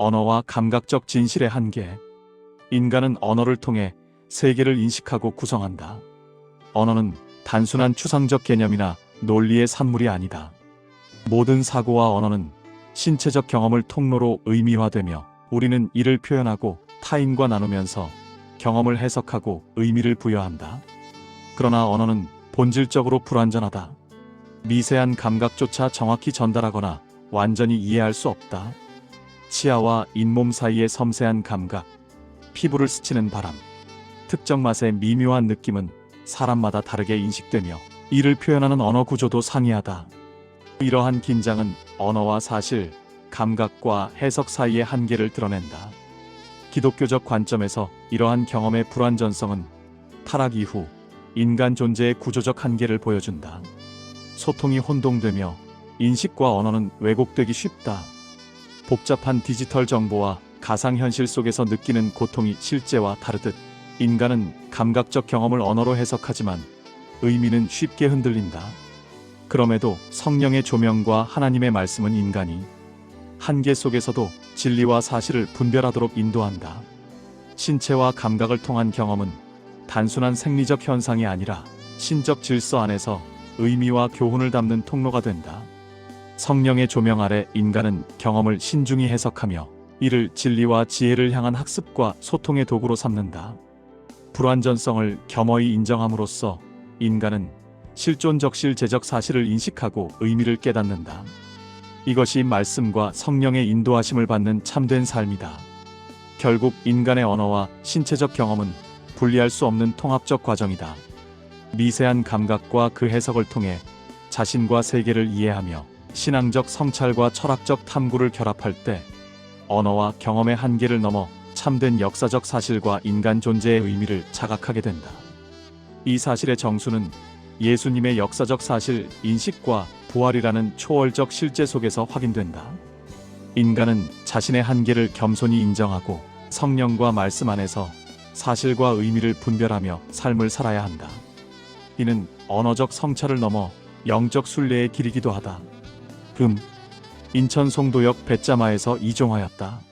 언어와 감각적 진실의 한계. 인간은 언어를 통해 세계를 인식하고 구성한다. 언어는 단순한 추상적 개념이나 논리의 산물이 아니다. 모든 사고와 언어는 신체적 경험을 통로로 의미화되며 우리는 이를 표현하고 타인과 나누면서 경험을 해석하고 의미를 부여한다. 그러나 언어는 본질적으로 불완전하다. 미세한 감각조차 정확히 전달하거나 완전히 이해할 수 없다. 치아와 잇몸 사이의 섬세한 감각, 피부를 스치는 바람, 특정 맛의 미묘한 느낌은 사람마다 다르게 인식되며 이를 표현하는 언어 구조도 상이하다. 이러한 긴장은 언어와 사실, 감각과 해석 사이의 한계를 드러낸다. 기독교적 관점에서 이러한 경험의 불완전성은 타락 이후 인간 존재의 구조적 한계를 보여준다. 소통이 혼동되며 인식과 언어는 왜곡되기 쉽다. 복잡한 디지털 정보와 가상현실 속에서 느끼는 고통이 실제와 다르듯 인간은 감각적 경험을 언어로 해석하지만 의미는 쉽게 흔들린다. 그럼에도 성령의 조명과 하나님의 말씀은 인간이 한계 속에서도 진리와 사실을 분별하도록 인도한다. 신체와 감각을 통한 경험은 단순한 생리적 현상이 아니라 신적 질서 안에서 의미와 교훈을 담는 통로가 된다. 성령의 조명 아래 인간은 경험을 신중히 해석하며 이를 진리와 지혜를 향한 학습과 소통의 도구로 삼는다. 불완전성을 겸허히 인정함으로써 인간은 실존적 실제적 사실을 인식하고 의미를 깨닫는다. 이것이 말씀과 성령의 인도하심을 받는 참된 삶이다. 결국 인간의 언어와 신체적 경험은 분리할 수 없는 통합적 과정이다. 미세한 감각과 그 해석을 통해 자신과 세계를 이해하며 신앙적 성찰과 철학적 탐구를 결합할 때 언어와 경험의 한계를 넘어 참된 역사적 사실과 인간 존재의 의미를 자각하게 된다. 이 사실의 정수는 예수님의 역사적 사실 인식과 부활이라는 초월적 실제 속에서 확인된다. 인간은 자신의 한계를 겸손히 인정하고 성령과 말씀 안에서 사실과 의미를 분별하며 삶을 살아야 한다. 이는 언어적 성찰을 넘어 영적 순례의 길이기도 하다. 금 인천 송도역 배짜마에서 이종하였다.